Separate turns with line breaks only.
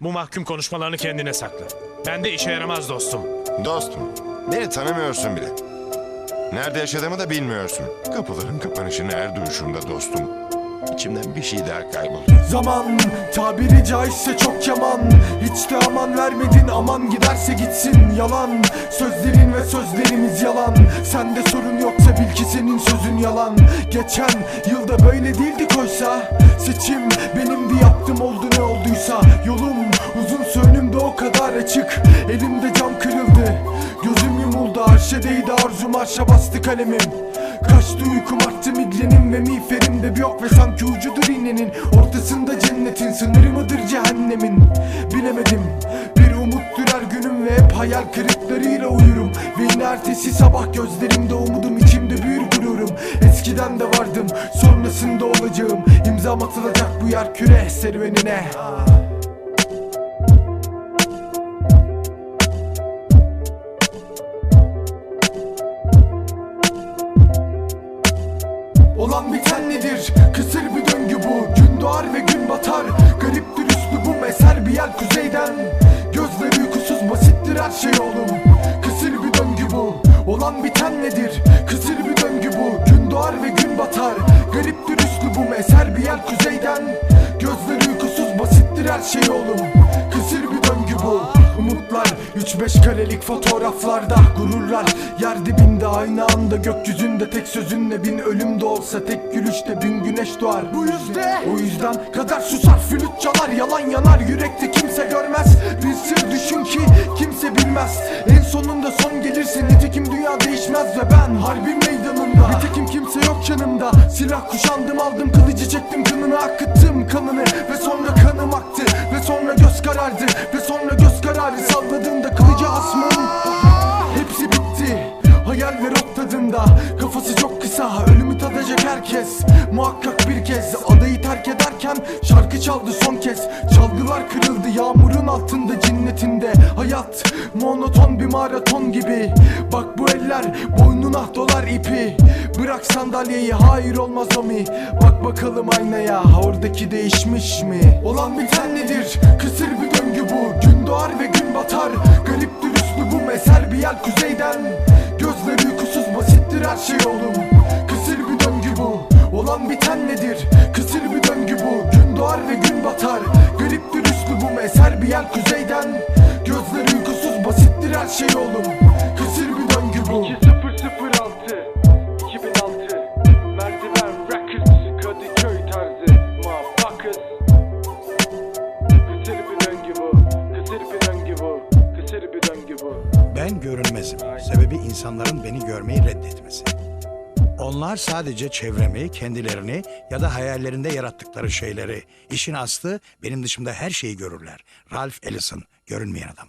Bu mahkum konuşmalarını kendine sakla. Ben de işe yaramaz dostum.
Dostum, beni tanımıyorsun bile. Nerede yaşadığımı da bilmiyorsun. Kapıların kapanışını her duyuşumda dostum. İçimden bir şey daha kayboldu.
Zaman tabiri caizse çok yaman Hiç de aman vermedin aman giderse gitsin yalan Sözlerin ve sözlerimiz yalan Sende sorun yoksa bil ki senin sözün yalan Geçen yılda böyle değildik oysa Seçim benimdi yaptım oldu ne olduysa Yolum uzun önümde o kadar açık. Elimde cam kırıldı Gözüm yumuldu arşa değdi arzum arşa bastı kalemim. Kaçtı uykum arttı migrenim ve miğferimde bir yok ve sanki ucudur iğnenin Ortasında cennetin sınırı mıdır cehennemin? Bilemedim bir umuttur her günüm ve hep hayal kırıklarıyla uyurum. Ve yine sabah gözlerimde umudum içimde büyür gururum. Eskiden de vardım sonrasında olacağım İmzam atılacak bu yer küre serüvenine Olan biten nedir? Kısır bir döngü bu. Gün doğar ve gün batar. Gariptir üslubum eser bir yer kuzeyden. Gözleri uykusuz basittir her şey oğlum. Kısır bir döngü bu. Olan biten nedir? Kuzeyden Gözleri uykusuz basittir her şey oğlum. Kısır bir döngü bu. Umutlar 3-5 karelik fotoğraflarda Gururlar. Yer dibinde aynı anda Gökyüzünde tek sözünle bin ölüm de olsa Tek gülüşte bin güneş doğar. Bu yüzde. O yüzden kadar susar flüt çalar Yalan yanar yürekte kimse görmez. Bir sır düşün ki kimse bilmez. En sonunda son gelirse nitekim dünya değişmez Ve ben harbin meydanında Nitekim kimse yok yanımda. Silah kuşandım aldım kılıcı çektim kınını akıttım kanını herkes Muhakkak bir kez. Adayı terk ederken Şarkı çaldı son kez. Çalgılar kırıldı Yağmurun altında cinnetinde. Hayat monoton bir maraton gibi. Bak bu eller Boynuna dolar ipi. Bırak sandalyeyi hayır olmaz o Bak bakalım aynaya Oradaki değişmiş mi? Olan biten nedir? Kısır bir döngü bu. Gün doğar ve gün batar. Gariptir üslubum eser bir yer kuzeyden. Gözleri uykusuz basittir her şey oğlum Olan biten nedir? Kısır bir döngü bu. Gün doğar ve gün batar. Gariptir üslubum eser bir yer kuzeyden. Gözleri uykusuz basittir her şey oğlum. Kısır bir döngü bu.
2006 2006 Merdiven Records Kadıköy tarzı. Motherfuckers. Kısır bir döngü bu. Kısır bir döngü bu. Kısır bir döngü bu.
Ben görünmezim. Sebebi insanların beni görmeyi reddetmesi. Onlar sadece çevremi, kendilerini ya da hayallerinde yarattıkları şeyleri, işin aslı benim dışımda her şeyi görürler. Ralph Ellison, görünmeyen adam.